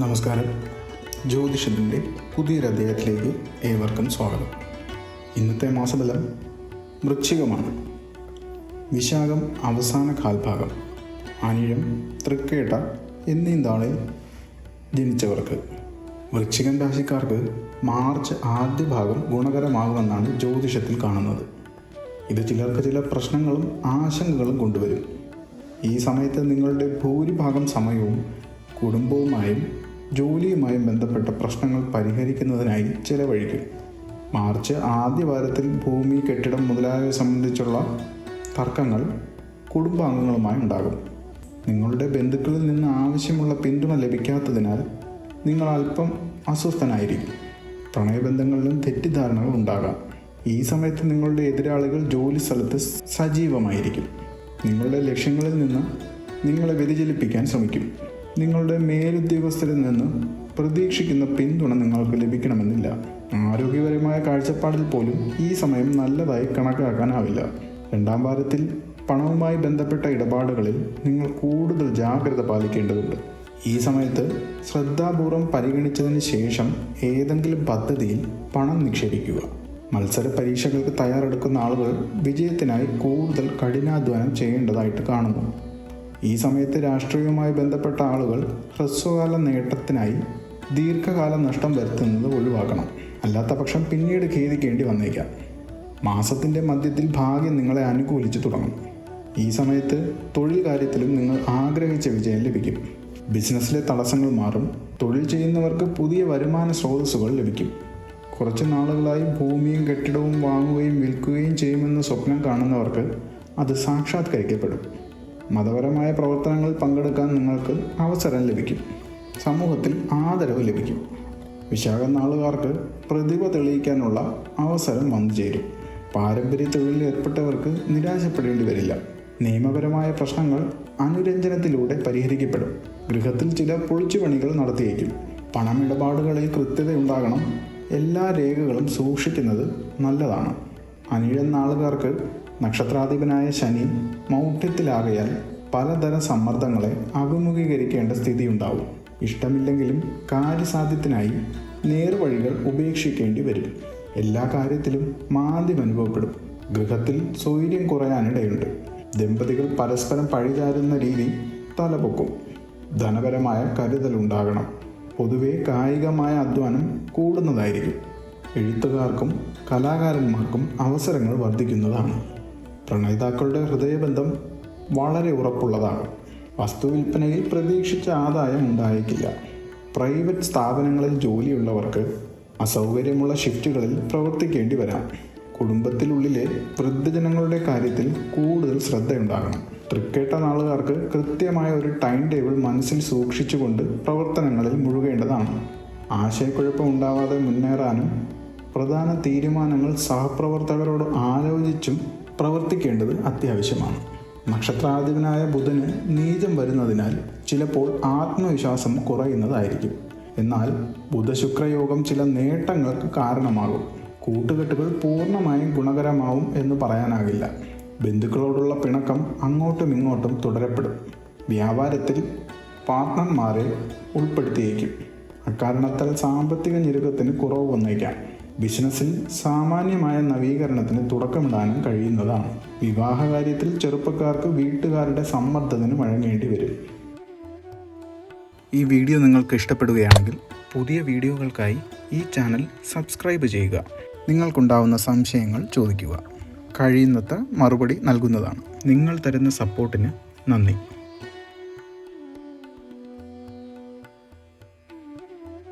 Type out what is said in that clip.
നമസ്കാരം. ജ്യോതിഷത്തിന്റെ പുതിയൊരു അധ്യായത്തിലേക്ക് ഏവർക്കും സ്വാഗതം. ഇന്നത്തെ മാസഫലം വൃശ്ചികമാണ്. വിശാഖം അവസാന കാൽഭാഗം അനിഴം തൃക്കേട്ട എന്നീ നാളിൽ ജനിച്ചവർക്ക്. വൃശ്ചികൻ രാശിക്കാർക്ക് മാർച്ച് ആദ്യ ഭാഗം ഗുണകരമാകുമെന്നാണ് ജ്യോതിഷത്തിൽ കാണുന്നത്. ഇത് ചിലർക്ക് ചില പ്രശ്നങ്ങളും ആശങ്കകളും കൊണ്ടുവരും. ഈ സമയത്ത് നിങ്ങളുടെ ഭൂരിഭാഗം സമയവും കുടുംബവുമായും ജോലിയുമായും ബന്ധപ്പെട്ട പ്രശ്നങ്ങൾ പരിഹരിക്കുന്നതിനായി ചിലവഴിക്കും. മാർച്ച് ആദ്യ വാരത്തിൽ ഭൂമി കെട്ടിടം മുതലായവ സംബന്ധിച്ചുള്ള തർക്കങ്ങൾ കുടുംബാംഗങ്ങളുമായി ഉണ്ടാകും. നിങ്ങളുടെ ബന്ധുക്കളിൽ നിന്ന് ആവശ്യമുള്ള പിന്തുണ ലഭിക്കാത്തതിനാൽ നിങ്ങൾ അല്പം അസ്വസ്ഥനായിരിക്കും. പ്രണയബന്ധങ്ങളിലും തെറ്റിദ്ധാരണകൾ ഉണ്ടാകാം. ഈ സമയത്ത് നിങ്ങളുടെ എതിരാളികൾ ജോലി സ്ഥലത്ത് സജീവമായിരിക്കും. നിങ്ങളുടെ ലക്ഷ്യങ്ങളിൽ നിന്ന് നിങ്ങളെ വ്യതിചലിപ്പിക്കാൻ ശ്രമിക്കും. നിങ്ങളുടെ മേലുദ്യോഗസ്ഥരിൽ നിന്ന് പ്രതീക്ഷിക്കുന്ന പിന്തുണ നിങ്ങൾക്ക് ലഭിക്കണമെന്നില്ല. ആരോഗ്യപരമായ കാഴ്ചപ്പാടിൽ പോലും ഈ സമയം നല്ലതായി കണക്കാക്കാനാവില്ല. രണ്ടാം വാരത്തിൽ പണവുമായി ബന്ധപ്പെട്ട ഇടപാടുകളിൽ നിങ്ങൾ കൂടുതൽ ജാഗ്രത പാലിക്കേണ്ടതുണ്ട്. ഈ സമയത്ത് ശ്രദ്ധാപൂർവം പരിഗണിച്ചതിന് ശേഷം ഏതെങ്കിലും പദ്ധതിയിൽ പണം നിക്ഷേപിക്കുക. മത്സര പരീക്ഷകൾക്ക് തയ്യാറെടുക്കുന്ന ആളുകൾ വിജയത്തിനായി കൂടുതൽ കഠിനാധ്വാനം ചെയ്യേണ്ടതായിട്ട് കാണുന്നു. ഈ സമയത്ത് രാഷ്ട്രീയവുമായി ബന്ധപ്പെട്ട ആളുകൾ ഹ്രസ്വകാല നേട്ടത്തിനായി ദീർഘകാല നഷ്ടം വരുത്തുന്നത് ഒഴിവാക്കണം. അല്ലാത്ത പക്ഷം പിന്നീട് ഖേദിക്കേണ്ടി വന്നേക്കാം. മാസത്തിന്റെ മധ്യത്തിൽ ഭാഗ്യം നിങ്ങളെ അനുകൂലിച്ച് തുടങ്ങും. ഈ സമയത്ത് തൊഴിൽ കാര്യത്തിലും നിങ്ങൾ ആഗ്രഹിച്ച വിജയം ലഭിക്കും. ബിസിനസ്സിലെ തടസ്സങ്ങൾ മാറും. തൊഴിൽ ചെയ്യുന്നവർക്ക് പുതിയ വരുമാന സ്രോതസ്സുകൾ ലഭിക്കും. കുറച്ച് നാളുകളായി ഭൂമിയും കെട്ടിടവും വാങ്ങുകയും വിൽക്കുകയും ചെയ്യുമെന്ന് സ്വപ്നം കാണുന്നവർക്ക് അത് സാക്ഷാത്കരിക്കപ്പെടും. മതപരമായ പ്രവർത്തനങ്ങളിൽ പങ്കെടുക്കാൻ നിങ്ങൾക്ക് അവസരം ലഭിക്കും. സമൂഹത്തിൽ ആദരവ് ലഭിക്കും. വിശാഖ നാളുകാർക്ക് പ്രതിഭ തെളിയിക്കാനുള്ള അവസരം വന്നു ചേരും. പാരമ്പര്യ തൊഴിലിൽ ഏർപ്പെട്ടവർക്ക് നിരാശപ്പെടേണ്ടി വരില്ല. നിയമപരമായ പ്രശ്നങ്ങൾ അനുരഞ്ജനത്തിലൂടെ പരിഹരിക്കപ്പെടും. ഗൃഹത്തിൽ ചില പൊളിച്ചുപണികൾ നടത്തിയേക്കും. പണമിടപാടുകളിൽ കൃത്യതയുണ്ടാകണം എല്ലാ രേഖകളും സൂക്ഷിക്കുന്നത് നല്ലതാണ്. അനിഴൻ നാളുകാർക്ക് നക്ഷത്രാധിപനായ ശനി മൗഢ്യത്തിലാകയാൽ പലതരം സമ്മർദ്ദങ്ങളെ അഭിമുഖീകരിക്കേണ്ട സ്ഥിതിയുണ്ടാവും. ഇഷ്ടമില്ലെങ്കിലും കാര്യസാധ്യത്തിനായി നേർവഴികൾ ഉപേക്ഷിക്കേണ്ടി വരും. എല്ലാ കാര്യത്തിലും മാന്ദ്യം അനുഭവപ്പെടും. ഗൃഹത്തിൽ സൗര്യം കുറയാനിടയുണ്ട്. ദമ്പതികൾ പരസ്പരം പഴിചാരുന്ന രീതി തലപൊക്കും. ധനപരമായ കരുതലുണ്ടാകണം പൊതുവെ കായികമായ അധ്വാനം കൂടുന്നതായിരിക്കും. എഴുത്തുകാർക്കും കലാകാരന്മാർക്കും അവസരങ്ങൾ വർദ്ധിക്കുന്നതാണ്. പ്രണയിതാക്കളുടെ ഹൃദയബന്ധം വളരെ ഉറപ്പുള്ളതാണ്. വസ്തു വിൽപ്പനയിൽ പ്രതീക്ഷിച്ച ആദായം ഉണ്ടായേക്കില്ല പ്രൈവറ്റ് സ്ഥാപനങ്ങളിൽ ജോലിയുള്ളവർക്ക് അസൗകര്യമുള്ള ഷിഫ്റ്റുകളിൽ പ്രവർത്തിക്കേണ്ടി വരാം. കുടുംബത്തിനുള്ളിലെ വൃദ്ധജനങ്ങളുടെ കാര്യത്തിൽ കൂടുതൽ ശ്രദ്ധയുണ്ടാകണം. തൃക്കേട്ട നാളുകാർക്ക് കൃത്യമായ ഒരു ടൈം ടേബിൾ മനസ്സിൽ സൂക്ഷിച്ചുകൊണ്ട് പ്രവർത്തനങ്ങളിൽ മുഴുകേണ്ടതാണ്. ആശയക്കുഴപ്പം ഉണ്ടാവാതെ മുന്നേറാനും പ്രധാന തീരുമാനങ്ങൾ സഹപ്രവർത്തകരോട് ആലോചിച്ചും പ്രവർത്തിക്കേണ്ടത് അത്യാവശ്യമാണ്. നക്ഷത്രാധിപനായ ബുധന് നീചം വരുന്നതിനാൽ ചിലപ്പോൾ ആത്മവിശ്വാസം കുറയുന്നതായിരിക്കും. എന്നാൽ ബുധശുക്രയോഗം ചില നേട്ടങ്ങൾക്ക് കാരണമാകും. കൂട്ടുകെട്ടുകൾ പൂർണമായും ഗുണകരമാവും എന്ന് പറയാനാകില്ല. ബന്ധുക്കളോടുള്ള പിണക്കം അങ്ങോട്ടും ഇങ്ങോട്ടും തുടരപ്പെടും. വ്യാപാരത്തിൽ പാർട്ട്ണർമാരെ ഉൾപ്പെടുത്തിയേക്കും. അക്കാരണത്താൽ സാമ്പത്തിക ഞെരുക്കത്തിന് കുറവ് വന്നേക്കാം. ബിസിനസ്സിൽ സാമാന്യമായ നവീകരണത്തിന് തുടക്കമിടാനും കഴിയുന്നതാണ്. വിവാഹകാര്യത്തിൽ ചെറുപ്പക്കാർക്ക് വീട്ടുകാരുടെ സമ്മർദ്ദത്തിന് വഴങ്ങേണ്ടി വരും. ഈ വീഡിയോ നിങ്ങൾക്ക് ഇഷ്ടപ്പെടുകയാണെങ്കിൽ പുതിയ വീഡിയോകൾക്കായി ഈ ചാനൽ സബ്സ്ക്രൈബ് ചെയ്യുക. നിങ്ങൾക്കുണ്ടാവുന്ന സംശയങ്ങൾ ചോദിക്കുക. കഴിയുന്നത്ര മറുപടി നൽകുന്നതാണ്. നിങ്ങൾ തരുന്ന സപ്പോർട്ടിന് നന്ദി.